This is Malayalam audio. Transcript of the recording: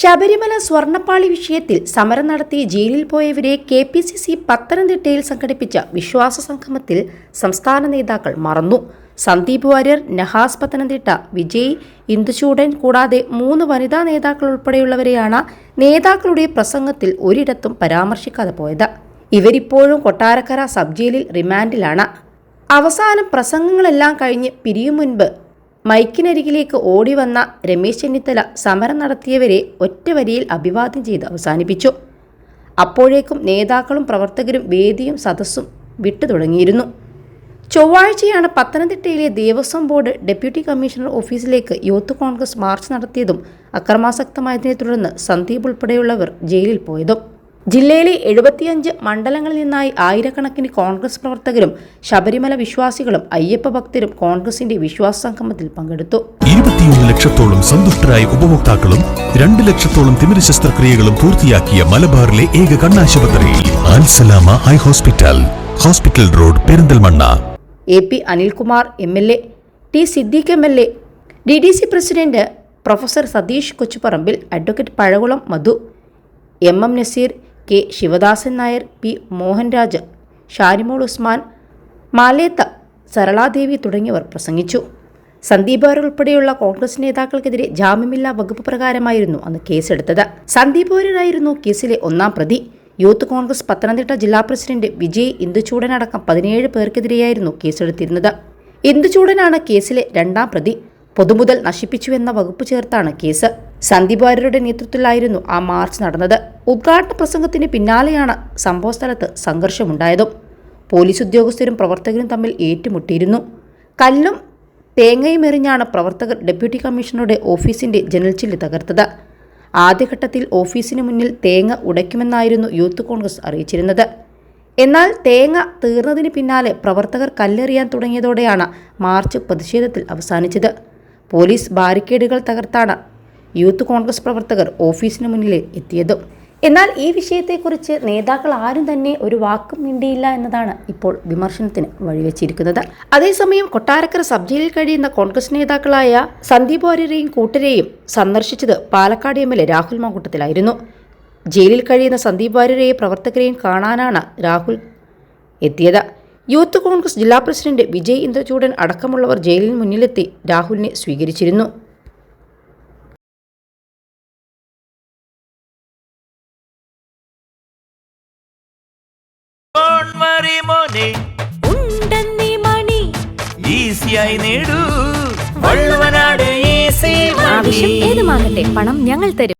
ശബരിമല സ്വർണപ്പാളി വിഷയത്തിൽ സമരം നടത്തി ജയിലിൽ പോയവരെ കെ പി സി സി പത്തനംതിട്ടയിൽ സംഘടിപ്പിച്ച വിശ്വാസ സംഗമത്തിൽ സംസ്ഥാന നേതാക്കൾ മറന്നു. സന്ദീപ് വാര്യർ നഹാസ് പത്തനംതിട്ട വിജയ് ഇന്ദുചൂടൻ കൂടാതെ മൂന്ന് വനിതാ നേതാക്കൾ ഉൾപ്പെടെയുള്ളവരെയാണ് നേതാക്കളുടെ പ്രസംഗത്തിൽ ഒരിടത്തും പരാമർശിക്കാതെ പോയത്. ഇവരിപ്പോഴും കൊട്ടാരക്കര സബ് ജയിലിൽ റിമാൻഡിലാണ്. അവസാനം പ്രസംഗങ്ങളെല്ലാം കഴിഞ്ഞ് പിരിയും മുൻപ് മൈക്കിനരികിലേക്ക് ഓടി വന്ന രമേശ് ചെന്നിത്തല സമരം നടത്തിയവരെ ഒറ്റവരിയിൽ അഭിവാദ്യം ചെയ്ത് അവസാനിപ്പിച്ചു. അപ്പോഴേക്കും നേതാക്കളും പ്രവർത്തകരും വേദിയും സദസ്സും വിട്ടു തുടങ്ങിയിരുന്നു. ചൊവ്വാഴ്ചയാണ് പത്തനംതിട്ടയിലെ ദേവസ്വം ബോർഡ് ഡെപ്യൂട്ടി കമ്മീഷണർ ഓഫീസിലേക്ക് യൂത്ത് കോൺഗ്രസ് മാർച്ച് നടത്തിയതും അക്രമാസക്തമായതിനെ തുടർന്ന് സന്ദീപ് ഉൾപ്പെടെയുള്ളവർ ജയിലിൽ പോയതും. ജില്ലയിലെ എഴുപത്തിയഞ്ച് മണ്ഡലങ്ങളിൽ നിന്നായി ആയിരക്കണക്കിന് കോൺഗ്രസ് പ്രവർത്തകരും ശബരിമല വിശ്വാസികളും അയ്യപ്പ ഭക്തരും കോൺഗ്രസിന്റെ വിശ്വാസ സംഗമത്തിൽ പങ്കെടുത്തു. ഇരുപത്തിയൊന്ന് ലക്ഷത്തോളം സന്തുഷ്ടരായ ഉപഭോക്താക്കളും രണ്ട് ലക്ഷത്തോളം തിമിര ശസ്ത്രക്രിയകളും പൂർത്തിയാക്കിയ മലബാറിലെ ഏക കണ്ണാശുപത്രി Al Salama high hospital hospital road Perinthalmanna. A P Anilkumar M L A T Siddique M L A D C C president professor Satheesh Kochuparambil advocate Pazhakulam Madhu M M Naseer K Sivadasan Nair P Mohanraj Sharimol Usman Maletha Saraladevi തുടങ്ങിയവർ പ്രസംഗിച്ചു. സന്ദീപ് ഉൾപ്പെടെയുള്ള കോൺഗ്രസ് നേതാക്കൾക്കെതിരെ ജാമ്യമില്ലാ വകുപ്പ് പ്രകാരമായിരുന്നു അന്ന് കേസെടുത്തത്. സന്ദീപ് വാര്യരായിരുന്നു കേസിലെ ഒന്നാം പ്രതി. യൂത്ത് കോൺഗ്രസ് പത്തനംതിട്ട ജില്ലാ പ്രസിഡന്റ് വിജയ് ഇന്ദുചൂടനടക്കം പതിനേഴ് പേർക്കെതിരെയായിരുന്നു കേസെടുത്തിരുന്നത്. ഇന്ദുചൂടനാണ് കേസിലെ രണ്ടാം പ്രതി. പൊതുമുതൽ നശിപ്പിച്ചുവെന്ന വകുപ്പ് ചേർത്താണ് കേസ്. സന്ദീപ് വാര്യരുടെ നേതൃത്വത്തിലായിരുന്നു ആ മാർച്ച് നടന്നത്. ഉദ്ഘാടന പ്രസംഗത്തിന് പിന്നാലെയാണ് സംഭവസ്ഥലത്ത് സംഘർഷമുണ്ടായതും. പോലീസ് ഉദ്യോഗസ്ഥരും പ്രവർത്തകരും തമ്മിൽ ഏറ്റുമുട്ടിയിരുന്നു. കല്ലും തേങ്ങയും എറിഞ്ഞാണ് പ്രവർത്തകർ ഡെപ്യൂട്ടി കമ്മീഷണറുടെ ഓഫീസിന്റെ ജനൽച്ചില്ല് തകർത്തത്. ആദ്യഘട്ടത്തിൽ ഓഫീസിന് മുന്നിൽ തേങ്ങ ഉടയ്ക്കുമെന്നായിരുന്നു യൂത്ത് കോൺഗ്രസ് അറിയിച്ചിരുന്നത്. എന്നാൽ തേങ്ങ തീർന്നതിന് പിന്നാലെ പ്രവർത്തകർ കല്ലെറിയാൻ തുടങ്ങിയതോടെയാണ് മാർച്ച് പ്രതിഷേധത്തിൽ അവസാനിച്ചത്. പോലീസ് ബാരിക്കേഡുകൾ തകർത്താണ് യൂത്ത് കോൺഗ്രസ് പ്രവർത്തകർ ഓഫീസിന് മുന്നിൽ എത്തിയത്. എന്നാൽ ഈ വിഷയത്തെക്കുറിച്ച് നേതാക്കൾ ആരും തന്നെ ഒരു വാക്കും മിണ്ടിയില്ല എന്നതാണ് ഇപ്പോൾ വിമർശനത്തിന് വഴിവെച്ചിരിക്കുന്നത്. അതേസമയം കൊട്ടാരക്കര സബ് ജയിലിൽ കഴിയുന്ന കോൺഗ്രസ് നേതാക്കളായ സന്ദീപ് വാര്യരെയും കൂട്ടരെയും സന്ദർശിച്ചത് Palakkad M L A Rahul മാങ്കൂട്ടത്തിലായിരുന്നു. ജയിലിൽ കഴിയുന്ന സന്ദീപ് വാര്യരെയും പ്രവർത്തകരെയും കാണാനാണ് രാഹുൽ എത്തിയത്. യൂത്ത് കോൺഗ്രസ് ജില്ലാ പ്രസിഡന്റ് വിജയ് ഇന്ദ്രചൂഡൻ അടക്കമുള്ളവർ ജയിലിന് മുന്നിലെത്തി രാഹുലിനെ സ്വീകരിച്ചിരുന്നു. ആവശ്യം ഏതുമാകട്ടെ പണം ഞങ്ങൾ തരും.